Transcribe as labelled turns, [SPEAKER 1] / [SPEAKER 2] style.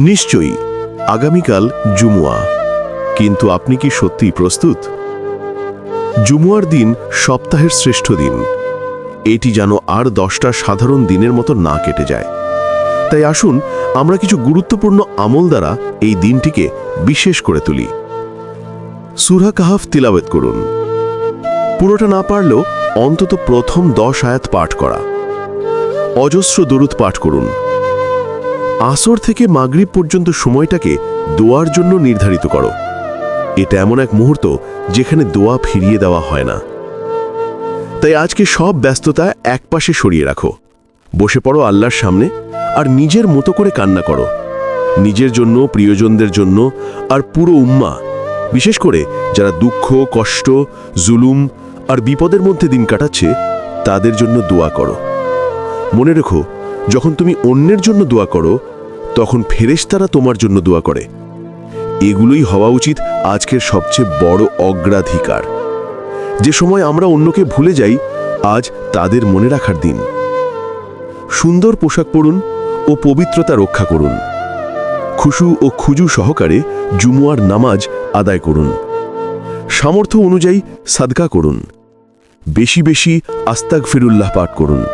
[SPEAKER 1] নিশ্চয়ই, আগামীকাল জুমুয়া। কিন্তু আপনি কি সত্যিই প্রস্তুত? জুমুয়ার দিন সপ্তাহের শ্রেষ্ঠ দিন। এটি যেন আর দশটা সাধারণ দিনের মতো না কেটে যায়। তাই আসুন, আমরা কিছু গুরুত্বপূর্ণ আমল দ্বারা এই দিনটিকে বিশেষ করে তুলি। সুরা কাহাফ তিলাওয়েত করুন। পুরোটা না পারলেও অন্তত প্রথম দশ আয়াত পাঠ করা। অজস্র দরুদ পাঠ করুন। আসর থেকে মাগরিব পর্যন্ত সময়টাকে দোয়ার জন্য নির্ধারিত করো। এটা এমন এক মুহূর্ত যেখানে দোয়া ফিরিয়ে দেওয়া হয় না। তাই আজকে সব ব্যস্ততা একপাশে সরিয়ে রাখো। বসে পড়ো আল্লাহর সামনে আর নিজের মতো করে কান্না করো। নিজের জন্য, প্রিয়জনদের জন্য আর পুরো উম্মা, বিশেষ করে যারা দুঃখ, কষ্ট, জুলুম আর বিপদের মধ্যে দিন কাটাচ্ছে, তাদের জন্য দোয়া করো। মনে রেখো, যখন তুমি অন্যের জন্য দোয়া করো তখন ফেরেশতারা তোমার জন্য দোয়া করে। এগুলোই হওয়া উচিত আজকের সবচেয়ে বড় অগ্রাধিকার। যে সময় আমরা অন্যকে ভুলে যাই, আজ তাদের মনে রাখার দিন। সুন্দর পোশাক পরুন ও পবিত্রতা রক্ষা করুন। খুশু ও খুজু সহকারে জুমুয়ার নামাজ আদায় করুন। সামর্থ্য অনুযায়ী সাদকা করুন। বেশি বেশি আস্তাক ফিরুল্লাহ পাঠ করুন।